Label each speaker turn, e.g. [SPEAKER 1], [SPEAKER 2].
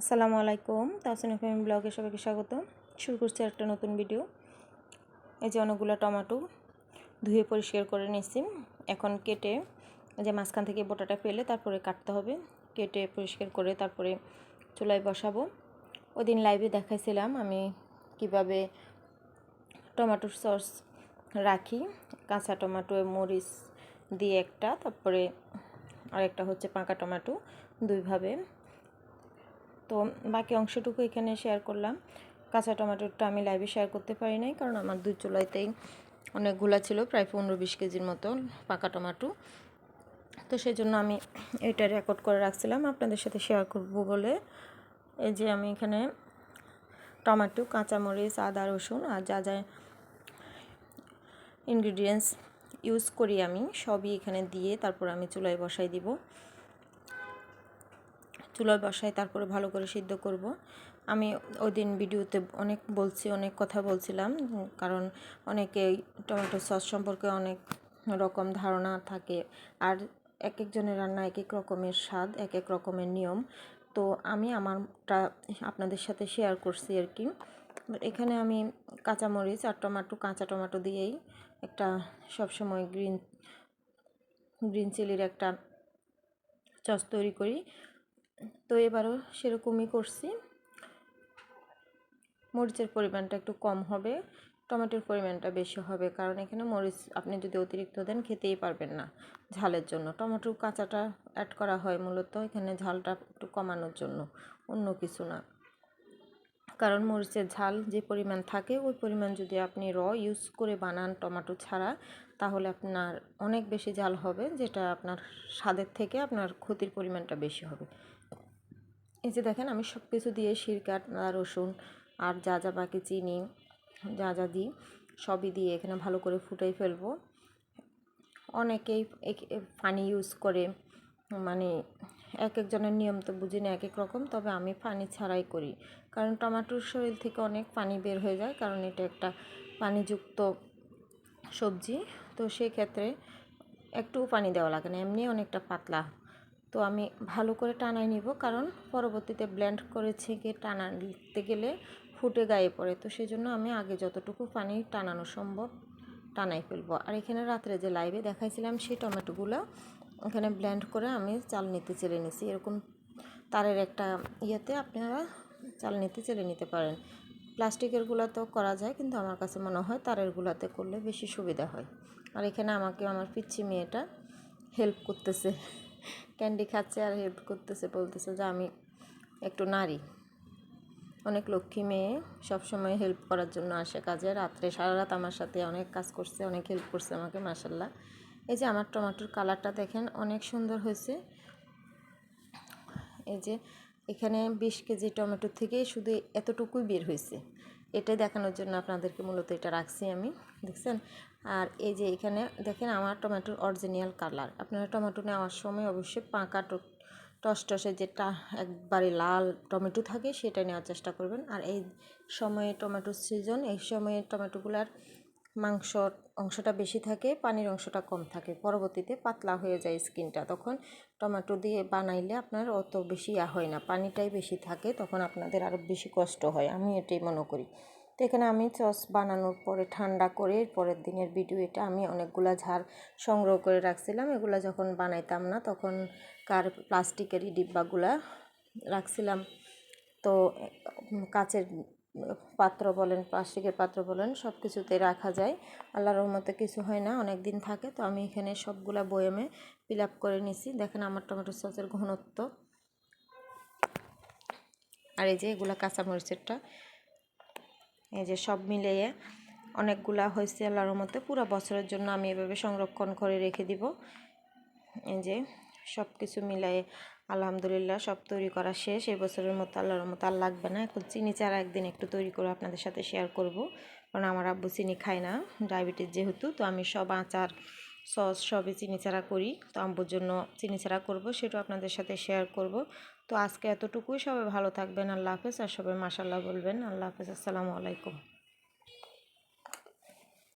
[SPEAKER 1] আসসালামু আলাইকুম, তাহসিন এফএম ব্লগে সবাইকে স্বাগত শুরু করছি একটা নতুন ভিডিও। এই যে অনেকগুলো টমেটো ধুয়ে পরিষ্কার করে নিয়েছি। এখন কেটে যে মাঝখান থেকে বোটাটা ফেলে তারপরে কাটতে হবে। কেটে পরিষ্কার করে তারপরে চুলায় বসাবো। ওই দিন লাইভে দেখাইছিলাম আমি কীভাবে টমেটোর সস রাখি। কাঁচা টমেটো, মরিচ দিয়ে একটা, তারপরে আরেকটা হচ্ছে পাকা টমেটো দুইভাবে। তো বাকি অংশটুকু এখানে শেয়ার করলাম। কাঁচা টমেটোটা আমি লাইভে শেয়ার করতে পারি নাই, কারণ আমার দুই চুলাইতেই অনেকগুলা ছিল, প্রায় পনেরো বিশ কেজির মতো পাকা টমেটো। তো সেই জন্য আমি এটা রেকর্ড করে রাখছিলাম, আপনাদের সাথে শেয়ার করব বলে। এই যে আমি এখানে টমেটো, কাঁচামরিচ, আদা, রসুন আর যা যা ইনগ্রিডিয়েন্টস ইউজ করি আমি, সবই এখানে দিয়ে তারপর আমি চুলায় বসাই দিব। চুলায় বসাই তারপরে ভালো করে সিদ্ধ করব। আমি ওই দিন ভিডিওতে অনেক বলছি, অনেক কথা বলছিলাম, কারণ অনেকে টমেটো সস সম্পর্কে অনেক রকম ধারণা থাকে। আর এক একজনের রান্না এক এক রকমের স্বাদ এক এক রকমের নিয়ম। তো আমি আমারটা আপনাদের সাথে শেয়ার করছি আর কি। এখানে আমি কাঁচামরিচ আর টমাটো, কাঁচা টমাটো দিয়েই একটা সবসময় গ্রিন গ্রিন চিলির একটা চস তৈরি করি। তো এবারও সেরকমই করছি। মরিচের পরিমাণটা একটু কম হবে, টমেটোর পরিমাণটা বেশি হবে, কারণ এখানে মরিচ আপনি যদি অতিরিক্ত দেন খেতেই পারবেন না ঝালের জন্য। টমেটো কাঁচাটা অ্যাড করা হয় মূলত এখানে ঝালটা একটু কমানোর জন্য, অন্য কিছু না। কারণ মরিচের ঝাল যে পরিমাণ থাকে, ওই পরিমাণ যদি আপনি র ইউজ করে বানান টমেটো ছাড়া, তাহলে আপনার অনেক বেশি ঝাল হবে, যেটা আপনার স্বাদের থেকে আপনার ক্ষতির পরিমাণটা বেশি হবে। এই যে দেখেন, আমি সব কিছু দিয়ে শিরকাট রসুন আর যা যা বাকি চিনি, যা যা দিই, সবই দিয়ে এখানে ভালো করে ফুটাই ফেলব। অনেকেই পানি ইউজ করে মানে এক একজনের নিয়ম তো বুঝি না এক এক রকম, তবে আমি পানি ছাড়াই করি। কারণ টমাটোর শরীর থেকে অনেক পানি বের হয়ে যায়, কারণ এটা একটা পানিযুক্ত সবজি। তো সেক্ষেত্রে একটুও পানি দেওয়া লাগে না, এমনি অনেকটা পাতলা। তো আমি ভালো করে টানাই নিব, কারণ পরবর্তীতে ব্লেন্ড ছেঁকে টানা টানাতে গেলে ফুটে গায়ে পড়ে। তো সেই জন্য আমি আগে যতটুকু পানি টানানো সম্ভব টানাই ফেলব। আর এখানে রাত্রে যে লাইভে দেখাইছিলাম সেই টমেটোগুলো এখানে ব্লেন্ড করে আমি চাল নিতে চেলে নিছি। এরকম তারের একটা ইয়েতে আপনারা চাল নিতে চেলে নিতে পারেন। প্লাস্টিকের তো করা যায়, কিন্তু আমার কাছে মনে হয় তারের গুলাতে করলে বেশি সুবিধা হয়। আর এখানে আমাকে আমার পিচ্ছি মেয়েটা হেল্প করতেছে। ক্যান্ডি খাচ্ছে আর হেল্প করতেছে, বলতেছে যে আমি একটু নারী। অনেক লক্ষ্মী মেয়ে সবসময় হেল্প করার জন্য আসে কাজে। রাত্রে সারা রাত আমার সাথে অনেক কাজ করছে, অনেক হেল্প করছে আমাকে মাসাল্লাহ এই যে আমার টমাটোর কালারটা দেখেন, অনেক সুন্দর হয়েছে। এই যে এখানে বিশ কেজি টমেটো থেকে শুধু এতটুকুই বের হয়েছে। এটাই দেখানোর জন্য আপনাদেরকে মূলত এটা রাখছি আমি, দেখছেন? আর এই যে এখানে দেখেন আমার টমেটোর অরিজিনাল কালার। আপনারা টমেটো নেওয়ার সময় অবশ্যই পাকা টসটসে যেটা একবারে লাল টমেটো থাকে সেটা নেওয়ার চেষ্টা করবেন। আর এই সময়ে টমেটোর সিজন, এই সময়ে টমেটোগুলার মাংস অংশটা বেশি থাকে, পানির অংশটা কম থাকে। পরবর্তীতে পাতলা হয়ে যায় স্কিনটা। তখন টমেটো দিয়ে বানাইলে আপনার অত বেশি ইয়া হয় না। পানিটাই বেশি থাকে, তখন আপনাদের আরও বেশি কষ্ট হয়। আমি এটাই মনে করি। তো এখানে আমি সস বানানোর পরে ঠান্ডা করে পরের দিনের ভিডিও এটা আমি অনেকগুলা ঝাড় সংগ্রহ করে রাখছিলাম। এগুলো যখন বানাইতাম না, তখন কার প্লাস্টিকেরই ডিব্বাগুলা রাখছিলাম। তো কাচের পাত্র বলেন প্লাস্টিকের পাত্র বলেন সব কিছুতে রাখা যায়। আল্লাহর রহমতে কিছু হয় না, অনেক দিন থাকে। তো আমি এখানে সবগুলা বয়ামে ফিল আপ করে নিছি। দেখেন আমার টমেটো সসের ঘনত্ব। আর এই যে এগুলা কাঁচামরিচেরটা, এই যে সব মিলিয়ে অনেকগুলা হয়েছে আল্লাহর মতে পুরো বছরের জন্য আমি এভাবে সংরক্ষণ করে রেখে দিব। এই যে সব কিছু মিলাই আলহামদুলিল্লাহ সব তৈরি করা শেষ। এই বছরের মতো আল্লাহর মতো আর লাগবে না। এখন চিনি চারা একদিন একটু তৈরি করে আপনাদের সাথে শেয়ার করব। কারণ আমার আব্বু চিনি খায় না ডায়াবেটিস যেহেতু, তো আমি সব আচার সস সবই চিনি চারা করি। তো আব্বুর জন্য চিনি চারা করব, সেটাও আপনাদের সাথে শেয়ার করব। তো আজকে এতটুকুই। সবাই ভালো থাকবেন। আল্লাহ হাফেজ। আর সবাই মাসাল্লাহ বলবেন। আল্লাহ হাফেজ। আসসালামু আলাইকুম।